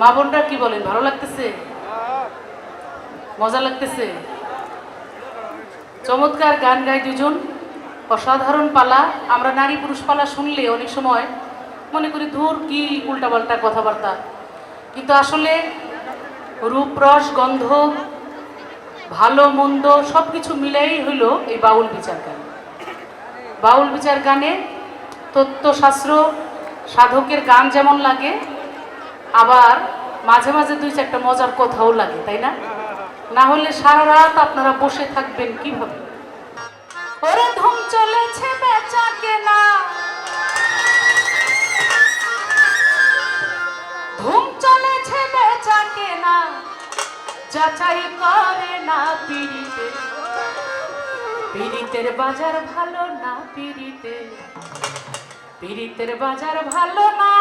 মা বোনরা কি বলেন, ভালো লাগতেছে? মজা লাগতেছে? চমৎকার গান গায় দুজন। অসাধারণ পালা। আমরা নারী পুরুষ পালা শুনলে অনেক সময় মনে করি ধুর কি উল্টাপাল্টা কথাবার্তা। কিন্তু আসলে রূপ রস গন্ধ, ভালো, মন্দ সব কিছু মিলাই হইল এই বাউল বিচার গান। বাউল বিচার গানে তত্ত্বশাস্ত্র সাধকের গান যেমন লাগে আবার মাঝে মাঝে দুই চারটা মজার কথাও লাগে, তাই না? না হলে সারা রাত আপনারা বসে থাকবেন কীভাবে? ওরে ধুম চলেছে বেচা কেনা। ধুম চলেছে বেচা কেনা। যাচাই করে না পিড়িতে। পিড়িতের বাজার ভালো না পিড়িতে। পিড়িতের বাজার ভালো না।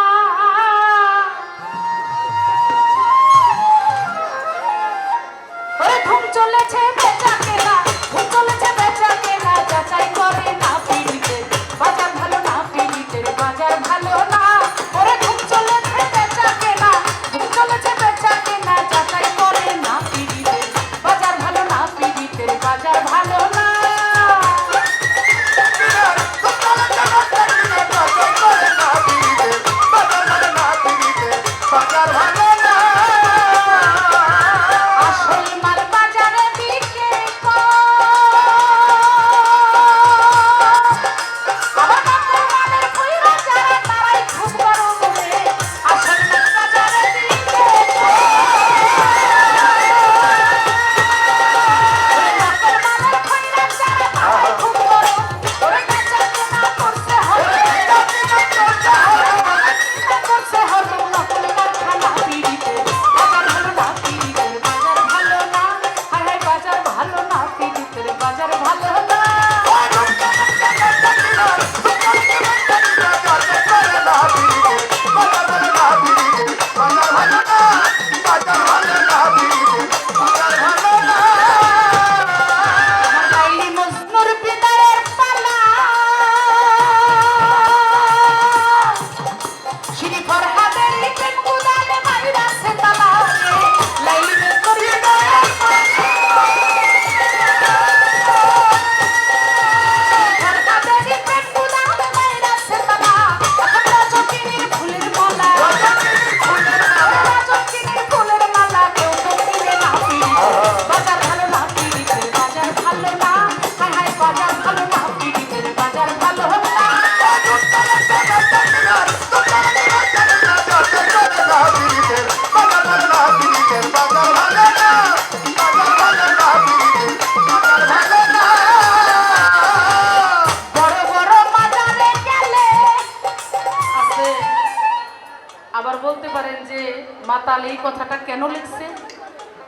মাতাল এই কথাটা কেন লিখছে?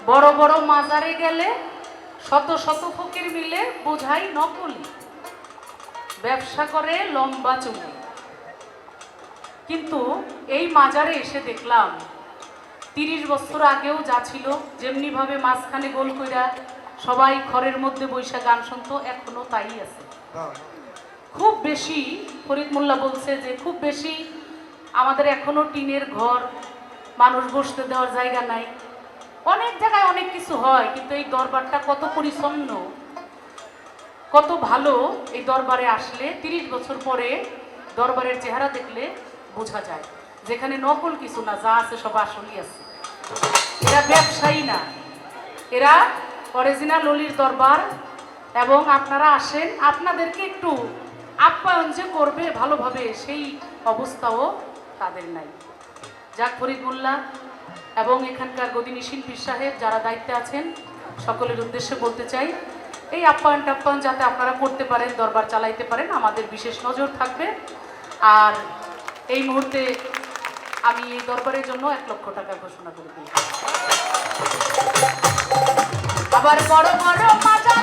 বড় বড় মাজারে গেলে শত শত ফকির মিলে বোঝাই নকলি। ব্যবসা করে লম্বা চুলে। কিন্তু এই মাজারে এসে দেখলাম, তিরিশ বছর আগেও যা ছিল, যেমনিভাবে মাঝখানে গোল কইরা সবাই ঘরের মধ্যে বৈশা গান শুনতো, এখনও তাই আছে। খুব বেশি ফরিদ মোল্লা বলছে যে, খুব বেশি আমাদের এখনও টিনের ঘর মানুষ বসতে দেওয়ার জায়গা নাই। অনেক জায়গায় অনেক কিছু হয়, কিন্তু এই দরবারটা কত পরিচ্ছন্ন, কত ভালো এই দরবারে আসলে তিরিশ বছর পরে দরবারের চেহারা দেখলে বোঝা যায়। যেখানে নকল কিছু না, যা আছে সব আসলই আছে। এরা ব্যবসায়ী না। এরা অরিজিনাল অলির দরবার এবং আপনারা আসেন, আপনাদেরকে একটু আপ্যায়ন যে করবে ভালোভাবে, সেই অবস্থাও তাদের নাই। যাক ফরিদ মোল্লা এবং এখানকার গদিনী শিল্পী সাহেব যারা দায়িত্বে আছেন, সকলের উদ্দেশ্যে বলতে চাই, এই আপ্যায়ন টাপ্যায়ন যাতে আপনারা করতে পারেন, দরবার চালাইতে পারেন, আমাদের বিশেষ নজর থাকবে। আর এই মুহূর্তে আমি এই দরবারের জন্য এক লক্ষ টাকা ঘোষণা করে দিই। আবার বড় বড় মাজা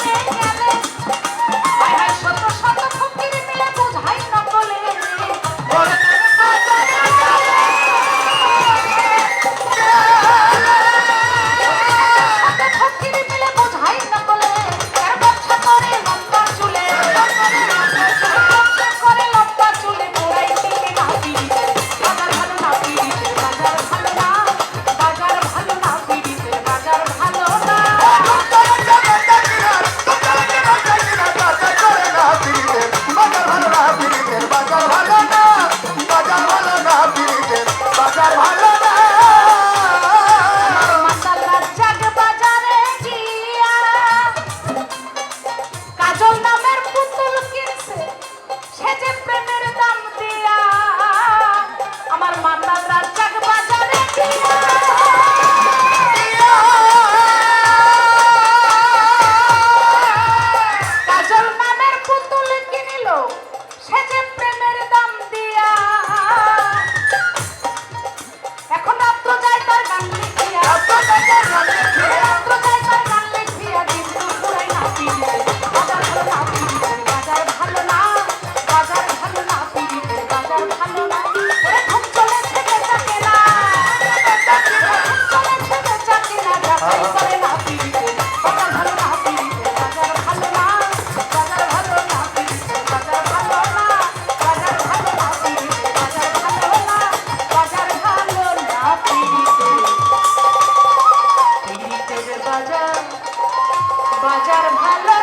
समाचार भाला